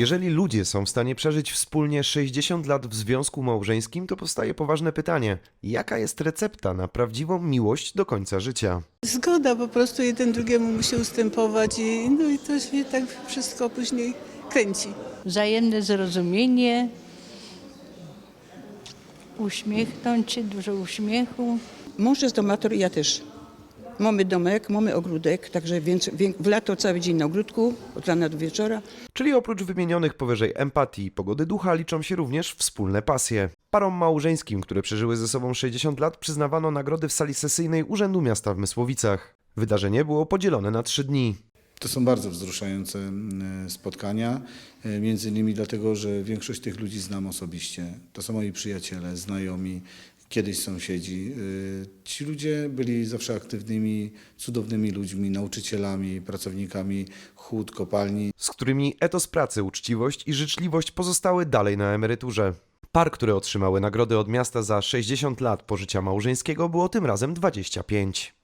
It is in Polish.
jeżeli ludzie są w stanie przeżyć wspólnie 60 lat w związku małżeńskim, to powstaje poważne pytanie: jaka jest recepta na prawdziwą miłość do końca życia? Zgoda, po prostu jeden drugiemu musi ustępować i, no i to się tak wszystko później kręci. wzajemne zrozumienie, uśmiechnąć się, dużo uśmiechu. Mąż jest domator i ja też. Mamy domek, mamy ogródek, także więc wię- w lato cały dzień na ogródku, od rana do wieczora. Czyli oprócz wymienionych powyżej empatii i pogody ducha liczą się również wspólne pasje. Parom małżeńskim, które przeżyły ze sobą 60 lat, przyznawano nagrody w sali sesyjnej Urzędu Miasta w Mysłowicach. Wydarzenie było podzielone na trzy dni. To są bardzo wzruszające spotkania, e, między innymi dlatego, że większość tych ludzi znam osobiście. To są moi przyjaciele, znajomi, kiedyś sąsiedzi. E, Ci ludzie byli zawsze aktywnymi, cudownymi ludźmi, nauczycielami, pracownikami hut, kopalni. z którymi etos pracy, uczciwość i życzliwość pozostały dalej na emeryturze. Par, które otrzymały nagrody od miasta za 60 lat pożycia małżeńskiego, było tym razem 25.